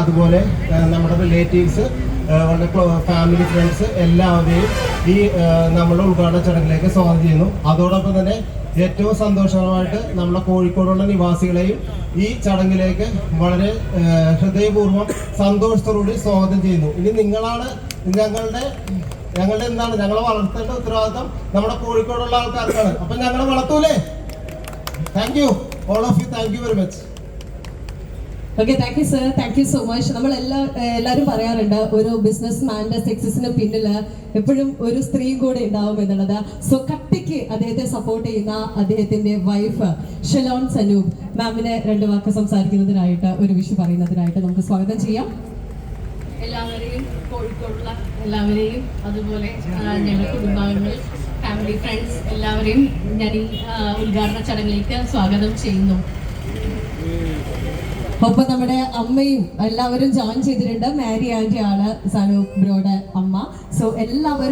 അതുപോലെ നമ്മുടെ relatives family friends എല്ലാവരെയും ഈ നമ്മുടെ ഉദ്ഘാടന ചടങ്ങിലേക്ക് സ്വാഗതം ചെയ്യുന്നു. അതോടൊപ്പം തന്നെ ഏറ്റവും സന്തോഷകരമായിട്ട് നമ്മുടെ കോഴിക്കോടുള്ള നിവാസികളെയും ഈ ചടങ്ങിലേക്ക് വളരെ ഹൃദയപൂർവം സന്തോഷത്തോടുകൂടി സ്വാഗതം ചെയ്യുന്നു. ഇനി നിങ്ങളാണ് ഞങ്ങളുടെ ഞങ്ങളുടെ എന്താണ്? ഞങ്ങളെ വളർത്തേണ്ട ഉത്തരവാദിത്തം നമ്മുടെ കോഴിക്കോടുള്ള ആൾക്കാർക്കാണ്. അപ്പൊ ഞങ്ങളെ വളർത്തൂലേ? Thank you all of you thank you very much okay thank you sir thank you so much നമ്മൾ എല്ലാ എല്ലാവരും പറയാറുണ്ട് ഒരു ബിസിനസ് മാന്റെ സക്സസിന് പിന്നിൽ എപ്പോഴും ഒരു സ്ത്രീയും കൂടെ ഉണ്ടാവും എന്നുള്ളത്. സോ കട്ടിക്ക് അദ്ദേഹത്തെ സപ്പോർട്ട് ചെയ്യുന്ന അദ്ദേഹത്തിന്റെ വൈഫ് ഷെലോൺ സനൂപ്. മാമിനെ രണ്ട് വാക്ക് സംസാരിക്കുന്നതിനായിട്ട് ഒരു വിഷു പറയുന്നതിനായിട്ട് നമുക്ക് സ്വാഗതം ചെയ്യാം. എല്ലാവരെയും കോഴിക്കോടുള്ള എല്ലാവരെയും അതുപോലെ ഞങ്ങളുടെ കുടുംബാംഗങ്ങൾ ഫാമിലി ഫ്രണ്ട്സ് എല്ലാവരെയും ഞാൻ ഈ ഉദ്ഘാടന ചടങ്ങിലേക്ക് സ്വാഗതം ചെയ്യുന്നു. ഒപ്പം നമ്മുടെ അമ്മയും എല്ലാവരും ജോയിൻ ചെയ്തിട്ടുണ്ട്. മാരി ആന്റി ആണ് സനൂപ് ബ്രോയുടെ അമ്മ. സോ എല്ലാവരും